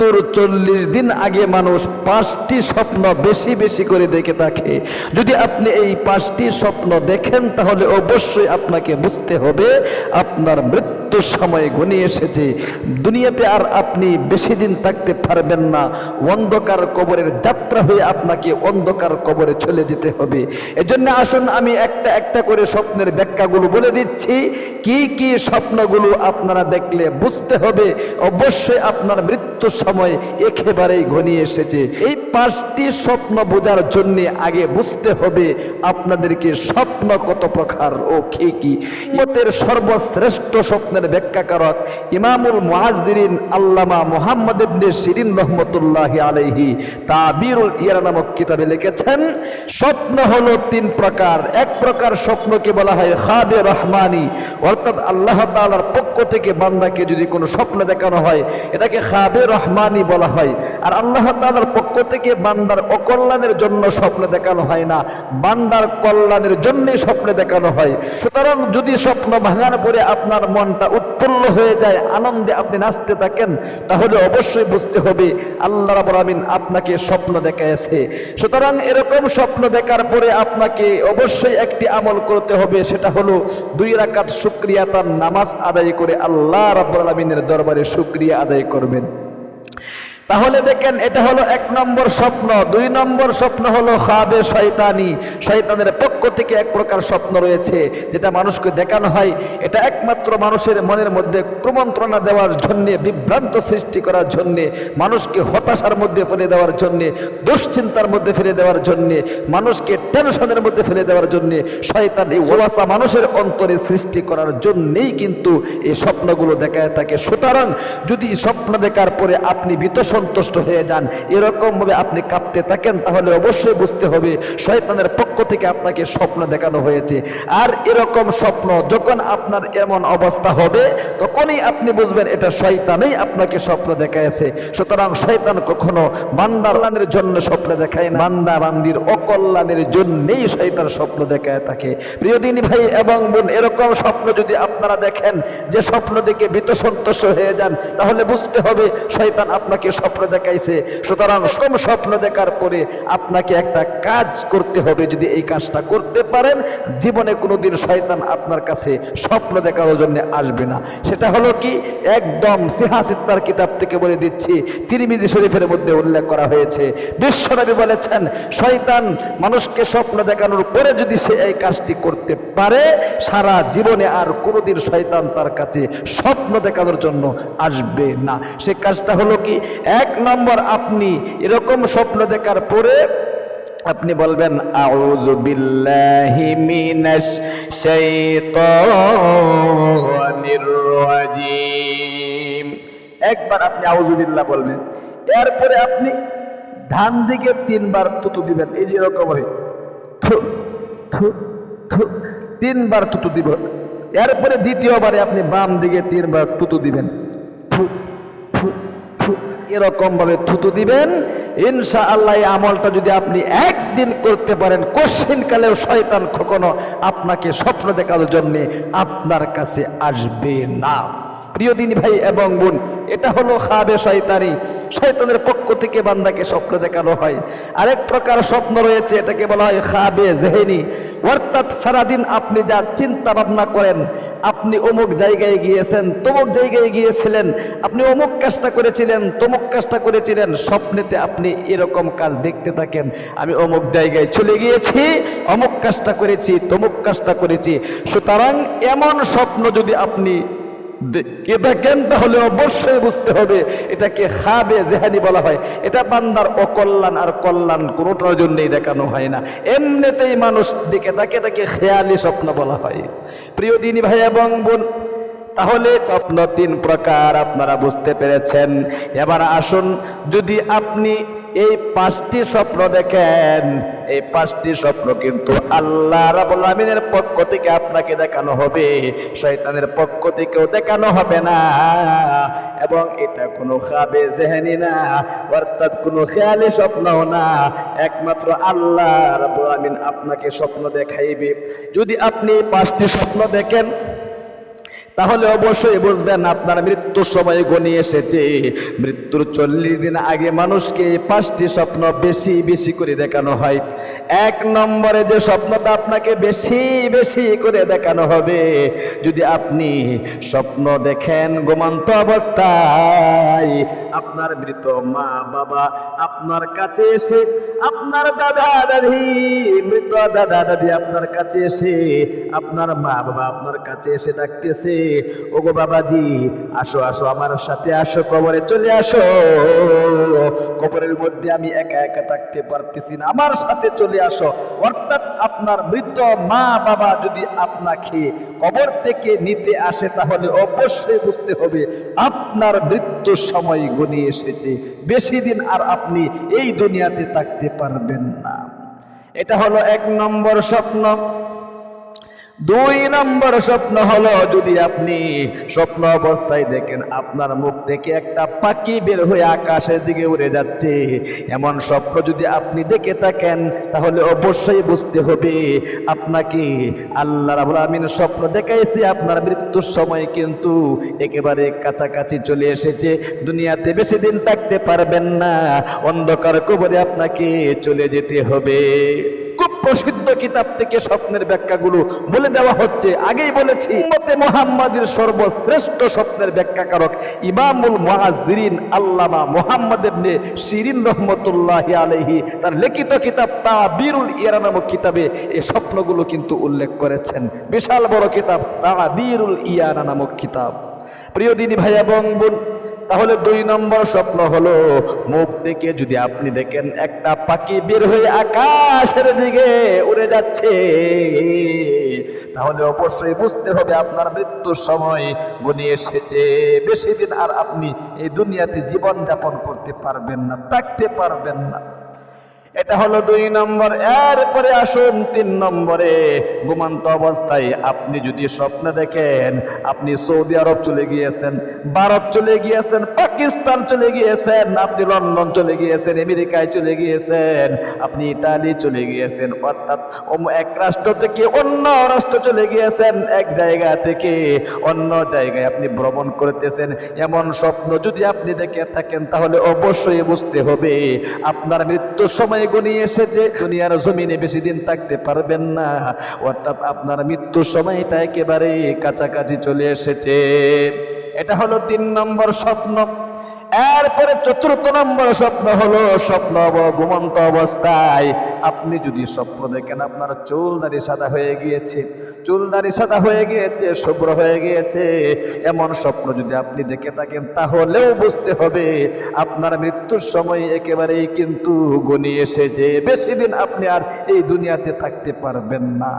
মৃত্যুর চল্লিশ দিন আগে মানুষ পাঁচটি স্বপ্ন বেশি বেশি করে দেখে থাকে। যদি আপনি এই পাঁচটি স্বপ্ন দেখেন, তাহলে অবশ্যই আপনাকে বুঝতে হবে আপনার মৃত্যুর সময় ঘনিয়ে এসেছে। দুনিয়াতে আর আপনি বেশি দিন থাকতে পারবেন না। অন্ধকার কবরের যাত্রা হয়ে আপনাকে অন্ধকার কবরে চলে যেতে হবে। এজন্য আসুন, আমি একটা একটা করে স্বপ্নের ব্যাখ্যাগুলো বলে দিচ্ছি। কি কি স্বপ্নগুলো আপনারা দেখলে বুঝতে হবে। অবশ্যই আপনার মৃত্যুর সময় একেবারেই ঘনিয়ে এসেছে। এই পাঁচটি স্বপ্ন বোঝার জন্য আগে বুঝতে হবে আপনাদেরকে স্বপ্ন কত প্রকার ও কি কি। মতের সর্বশ্রেষ্ঠ স্বপ্নের ব্যাখ্যাকারক ইমামুল মুআজ্জিরিন আল্লামা মুহাম্মদ ইবনে শিরিন রহমতুল্লাহি আলাইহি তাবিরুল ইয়ারা নামক কিতাবে লিখেছেন, স্বপ্ন হলো তিন প্রকার। এক প্রকার স্বপ্নকে বলা হয় খাবে রহমানি, অর্থাৎ আল্লাহ তাআলার পক্ষ থেকে বান্দাকে যদি কোনো স্বপ্ন দেখানো হয়, এটাকে খাবে রহমানি বলা হয়। আর আল্লাহ তাআলার পক্ষ থেকে বান্দার অকল্যাণের জন্য স্বপ্ন দেখানো হয় না। বান্দার কল্যাণের জন্যই স্বপ্ন দেখানো হয়। সুতরাং যদি স্বপ্ন ভাঙার পরে আপনার মনটা উৎফুল্ল হয়ে যায়, আনন্দে আপনি নাচতে থাকেন, তাহলে অবশ্যই বুঝতে হবে আল্লাহ আমিন আপনাকে স্বপ্ন দেখাইছে সুতরাং এরকম স্বপ্ন দেখার পরে আপনাকে অবশ্যই একটি আমল করতে হবে, সেটা হলো দুই রাকাত শুক্রিয়া তার নামাজ আদায় করে আল্লাহ রাব্বুল আলামিনের দরবারে শুক্রিয়া আদায় করবেন। তাহলে দেখেন এটা হলো এক নম্বর স্বপ্ন, দুই নম্বর স্বপ্ন হলো খাবে শয়তানি। শয়তানের পক্ষ থেকে এক প্রকার স্বপ্ন রয়েছে, যেটা মানুষকে দেখানো হয়। এটা একমাত্র মানুষের মনের মধ্যে কুমন্ত্রণা দেওয়ার জন্যে, বিভ্রান্ত সৃষ্টি করার জন্যে, মানুষকে হতাশার মধ্যে ফেলে দেওয়ার জন্যে, দুশ্চিন্তার মধ্যে ফেলে দেওয়ার জন্যে, মানুষকে টেনশনের মধ্যে ফেলে দেওয়ার জন্যে, শয়তান এই ওয়াসা মানুষের অন্তরে সৃষ্টি করার জন্যেই কিন্তু এই স্বপ্নগুলো দেখায় থাকে। সুতরাং যদি স্বপ্ন দেখার পরে আপনি ভীত সন্তুষ্ট হয়ে যান। এরকম ভাবে আপনি কাঁপতে থাকেন, তাহলে অবশ্যই বুঝতে হবে শয়তানের পক্ষ থেকে আপনাকে স্বপ্ন দেখানো হয়েছে। আর এরকম স্বপ্ন যখন আপনার এমন অবস্থা হবে, তখনই আপনি বুঝবেন এটা শয়তানই আপনাকে স্বপ্ন দেখাইছে সুতরাং শয়তান কখনো বান্দার জন্য স্বপ্ন দেখায় না। বান্দা বান্দির অকল্যাণের জন্যই শয়তান স্বপ্ন দেখায় থাকে। প্রিয় দিনী ভাই এবং বোন, এরকম স্বপ্ন যদি আপনারা দেখেন, যে স্বপ্ন দেখে ভীত সন্তুষ্ট হয়ে যান, তাহলে বুঝতে হবে শয়তান আপনাকে স্বপ্ন দেখাইছে। সুতরাং সম স্বপ্ন দেখার পরে আপনাকে একটা কাজ করতে হবে যদি এই কাজটা করতে পারেন, জীবনে কোনোদিন শয়তান আপনার কাছে স্বপ্ন দেখানোর জন্য আসবে না। সেটা হলো কি? একদম সিহাসিত্তার কিতাব থেকে বলে দিচ্ছি, তিরিমিজি শরীফের মধ্যে উল্লেখ করা হয়েছে। বিশ্বনবী বলেছেন, শয়তান মানুষকে স্বপ্ন দেখানোর পরে যদি সে এই কাজটি করতে পারে, সারা জীবনে আর কোনোদিন শয়তান তার কাছে স্বপ্ন দেখানোর জন্য আসবে না। সে কাজটা হলো কি? এক নম্বর আপনি এরকম স্বপ্ন দেখার পরে আপনি বলবেন, আউযু বিল্লাহি মিনাশ শাইতানির রাজিম। একবার আপনি আউযু বিল্লাহ বলবেন। এরপরে আপনি ধান দিকে তিনবার তুতু দিবেন। এই যে এরকম থু থু থু, তিনবার তুতু দিব। এরপরে দ্বিতীয়বারে আপনি বাম দিকে তিনবার তুতু দিবেন। থু এরকম ভাবে থুতু দিবেন। ইনশা আল্লাহ এই আমলটা যদি আপনি একদিন করতে পারেন কশিন কালেও শয়তান খোকনো আপনাকে স্বপ্ন দেখার জন্যে আপনার কাছে আসবে না। প্রিয় দিনী ভাই এবং বোন, এটা হলো খাবে শয়তানি। শয়তানের পক্ষ থেকে বান্দাকে স্বপ্ন দেখানো হয়। আরেক প্রকার স্বপ্ন রয়েছে, এটাকে বলা হয় খাবে জেহেনি। অর্থাৎ সারাদিন আপনি যা চিন্তা ভাবনা করেন, আপনি অমুক জায়গায় গিয়েছেন, তমুক জায়গায় গিয়েছিলেন, আপনি অমুক কাজটা করেছিলেন, তমুক কাজটা করেছিলেন, স্বপ্নেতে আপনি এরকম কাজ দেখতে থাকেন, আমি অমুক জায়গায় চলে গিয়েছি, অমুক কাজটা করেছি, তমুক কাজটা করেছি। সুতরাং এমন স্বপ্ন যদি আপনি কে দেখেন তাহলে অবশ্যই বুঝতে হবে, এটাকে খাবে জেহানি বলা হয়। এটা বান্দার অকল্যাণ আর কল্যাণ কোনোটার জন্যই দেখানো হয় না। এমনিতেই মানুষ দিকে তাকে তাকে খেয়ালি স্বপ্ন বলা হয়। প্রিয় দিনী ভাই এবং বোন, তাহলে স্বপ্ন তিন প্রকার, আপনারা বুঝতে পেরেছেন। এবার আসুন, যদি আপনি এই পাঁচটি স্বপ্ন দেখেন, এই পাঁচটি স্বপ্ন কিন্তু আল্লাহ রাবুল আমিনের পক্ষ থেকে আপনাকে দেখানো হবে। শয়তানের পক্ষ থেকেও দেখানো হবে না। এবং এটা কোনো খাবে জেহেনি না, অর্থাৎ কোনো খেয়ালি স্বপ্নও না। একমাত্র আল্লাহ রাবুল আমিন আপনাকে স্বপ্ন দেখাইবে। যদি আপনি পাঁচটি স্বপ্ন দেখেন তাহলে অবশ্যই বুঝবেন আপনার মৃত্যুর সময় গনিয়ে এসেছে। মৃত্যুর চল্লিশ দিন আগে মানুষকে পাঁচটি স্বপ্ন বেশি বেশি করে দেখানো হয়। এক নম্বরে যে স্বপ্নটা আপনাকে বেশি বেশি করে দেখানো হবে, যদি আপনি স্বপ্ন দেখেন গোমান্ত অবস্থায়, আপনার মৃত মা বাবা আপনার কাছে এসে, আপনার দাদা দাদি মৃত দাদা দাদি আপনার কাছে এসে, আপনার মা বাবা আপনার কাছে এসে ডাকতেছে ওগো বাবাজি, আসো আসো, আমার সাথে আসো, কবরে চলে আসো। কবরের মধ্যে আমি একা একা থাকতে পারতেছি না, আমার সাথে চলে আসো। অর্থাৎ আপনার মৃত মা বাবা যদি আপনাকে কবর থেকে নিতে আসে, তাহলে অবশ্যই বুঝতে হবে আপনার মৃত্যুর সময় গনিয়ে এসেছে। বেশি দিন আর আপনি এই দুনিয়াতে থাকতে পারবেন না। এটা হলো এক নম্বর স্বপ্ন। দুই নম্বর স্বপ্ন হলো, যদি আপনি স্বপ্ন অবস্থায় দেখেন, আপনার মুখ থেকে একটা পাখি বের হয়ে আকাশের দিকে উড়ে যাচ্ছে। এমন স্বপ্ন যদি আপনি দেখে থাকেন, তাহলে অবশ্যই বুঝতে হবে, আপনাকে আল্লাহ রাবুল আমিন স্বপ্ন দেখাইছে, আপনার মৃত্যুর সময় কিন্তু একেবারে কাছাকাছি চলে এসেছে। দুনিয়াতে বেশি দিন থাকতে পারবেন না, অন্ধকার কবরে আপনাকে চলে যেতে হবে। প্রসিদ্ধ কিতাব থেকে স্বপ্নের ব্যাখ্যাগুলো বলে দেওয়া হচ্ছে। আগেই বলেছি মুহাম্মাদের সর্বশ্রেষ্ঠ স্বপ্নের ব্যাখ্যাকারক ইমামুল মুআজ্জিরিন আল্লামা মুহাম্মদ ইবনে শিরিন রহমতুল্লাহ আলাইহি। তার লিখিত কিতাব তাবিরুল ইরা নামক কিতাবে এই স্বপ্নগুলো কিন্তু উল্লেখ করেছেন। বিশাল বড় কিতাব তাবিরুল ইয়ারা নামক কিতাব। প্রিয় দিনী ভাই এবং বোন তাহলে দুই নম্বর স্বপ্ন হলো মুখ থেকে যদি আপনি দেখেন, একটা পাখি বের হয়ে আকাশের দিকে উড়ে যাচ্ছে। তাহলে অবশ্যই বুঝতে হবে আপনার মৃত্যুর সময় গনিয়ে এসেছে। বেশি দিন আর আপনি এই দুনিয়াতে জীবন যাপন করতে পারবেন না, থাকতে পারবেন না। এটা হলো দুই নম্বর। এরপরে আসুন তিন নম্বরে। ঘুমান্ত অবস্থায় আপনি যদি স্বপ্ন দেখেন, আপনি সৌদি আরব চলে গিয়েছেন, ভারত চলে গিয়েছেন, পাকিস্তান চলে গিয়েছেন, আপনি লন্ডন চলে গিয়েছেন, আমেরিকায় চলে গিয়েছেন, আপনি ইটালি চলে গিয়েছেন, অর্থাৎ এক রাষ্ট্র থেকে অন্য রাষ্ট্র চলে গিয়েছেন, এক জায়গা থেকে অন্য জায়গায় আপনি ভ্রমণ করতেছেন। এমন স্বপ্ন যদি আপনি দেখে থাকেন, তাহলে অবশ্যই বুঝতে হবে, আপনার মৃত্যুর সময় গনিয়ে এসেছে। দুনিয়ার জমিনে বেশি দিন থাকতে পারবেন না। অর্থাৎ আপনার মৃত্যুর সময়টা একেবারে কাছাকাছি চলে এসেছে। এটা হলো তিন নম্বর স্বপ্ন। এরপরে চতুর্থ নম্বর স্বপ্ন হলো স্বপ্ন ঘুমন্ত অবস্থায়। আপনি যদি স্বপ্ন দেখেন, আপনার চুল দাড়ি সাদা হয়ে গিয়েছে। চুল দাড়ি সাদা হয়ে গিয়েছে, শুভ্র হয়ে গিয়েছে। এমন স্বপ্ন যদি আপনি দেখে থাকেন, তাহলেও বুঝতে হবে আপনার মৃত্যুর সময় একেবারেই কিন্তু গনিয়ে এসেছে। বেশি দিন আপনি আর এই দুনিয়াতে থাকতে পারবেন না।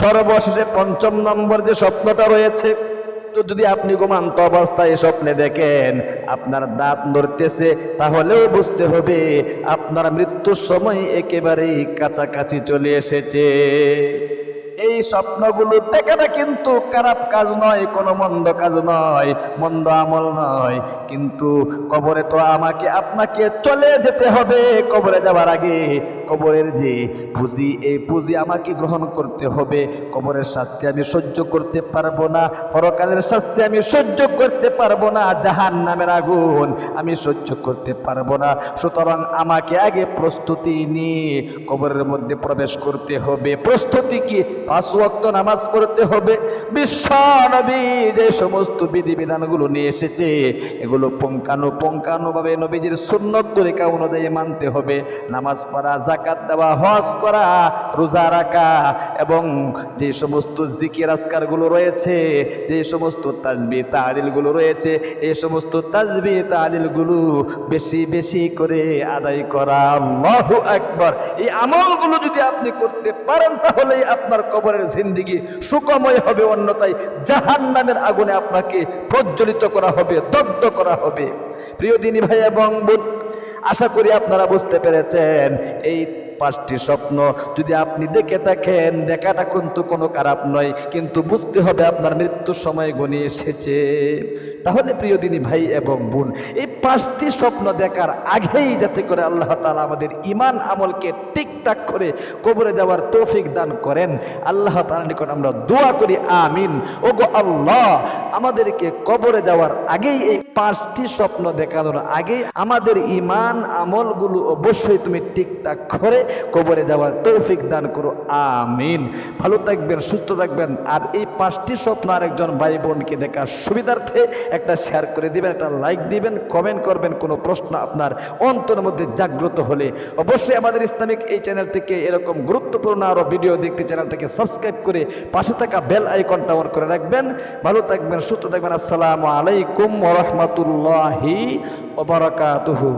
সর্বশেষে পঞ্চম নম্বর যে স্বপ্নটা রয়েছে তো যদি আপনি ঘুমান্ত অবস্থায় স্বপ্নে দেখেন আপনার দাঁত নড়তেছে, তাহলেও বুঝতে হবে আপনার মৃত্যুর সময় একেবারেই কাছাকাছি চলে এসেছে। এই স্বপ্নগুলো দেখাটা কিন্তু খারাপ কাজ নয়, কোনো মন্দ কাজ নয়, মন্দ আমল নয়। কিন্তু কবরে তো আমাকে, আপনাকে চলে যেতে হবে কবরে যাওয়ার আগে। কবরের যে পুঁজি, এই পুঁজি আমাকে গ্রহণ করতে হবে। কবরের শাস্তি আমি সহ্য করতে পারব না, পরকালের শাস্তি আমি সহ্য করতে পারব না জাহান নামের আগুন আমি সহ্য করতে পারব না। সুতরাং আমাকে আগে প্রস্তুতি নিয়ে কবরের মধ্যে প্রবেশ করতে হবে। প্রস্তুতি কি? পাঁচ ওয়াক্ত নামাজ পড়তে হবে। বিশ্ব নবী যে সমস্ত বিধিবিধানগুলো নিয়ে এসেছে, এগুলো পঙ্কানু পঙ্কানুভাবে নবীজির সুন্নত তরিকা অনুযায়ী মানতে হবে। নামাজ পড়া জাকাত দেওয়া, হজ করা, রোজা রাখা এবং যে সমস্ত জিকির আজকারগুলো রয়েছে, যে সমস্ত তাজবি তাহারিলগুলো রয়েছে এই সমস্ত তাজবি তাহারিলগুলো বেশি বেশি করে আদায় করা। আল্লাহু আকবার। এই আমলগুলো যদি আপনি করতে পারেন, তাহলেই আপনার কবরের জিন্দিগি সুকময় হবে অন্যতায় জাহান নামের আগুনে আপনাকে প্রজ্বলিত করা হবে, দগ্ধ করা হবে। প্রিয় দিনী ভাই এবং আশা করি আপনারা বুঝতে পেরেছেন, এই পাঁচটি স্বপ্ন। যদি আপনি দেখে থাকেন, দেখাটা কিন্তু কোনো খারাপ নয়, কিন্তু বুঝতে হবে আপনার মৃত্যুর সময় গণিয়ে এসেছে। তাহলে প্রিয় দিনী ভাই এবং বোন, এই পাঁচটি স্বপ্ন দেখার আগেই যাতে করে আল্লাহ তালা আমাদের ইমান আমলকে ঠিকঠাক করে কবরে যাওয়ার তৌফিক দান করেন। আল্লাহ তালা নিকট আমরা দোয়া করি, আমিন। ও গো আল্লাহ, আমাদেরকে কবরে যাওয়ার আগেই এই পাঁচটি স্বপ্ন দেখানোর আগে আমাদের ইমান আমলগুলো অবশ্যই তুমি ঠিকঠাক করে কবরে যাওয়ার তৌফিক দান করো, আমিন। ভালো থাকবেন, সুস্থ থাকবেন। আর এই পাঁচটি স্বপ্ন আরেকজন ভাই বোনকে দেখার সুবিধার্থে একটা শেয়ার করে দিবেন, একটা লাইক দিবেন কমেন্ট করবেন, কোনো প্রশ্ন আপনার অন্তরের মধ্যে জাগ্রত হলে অবশ্যই আমাদের ইসলামিক এই চ্যানেল থেকে এরকম গুরুত্বপূর্ণ আরও ভিডিও দেখতে চ্যানেলটাকে সাবস্ক্রাইব করে পাশে থাকা বেল আইকনটা অন করে রাখবেন। ভালো থাকবেন, সুস্থ থাকবেন। আসসালামু আলাইকুম ওরহমতুল্লাহি ওবরাকাতুহু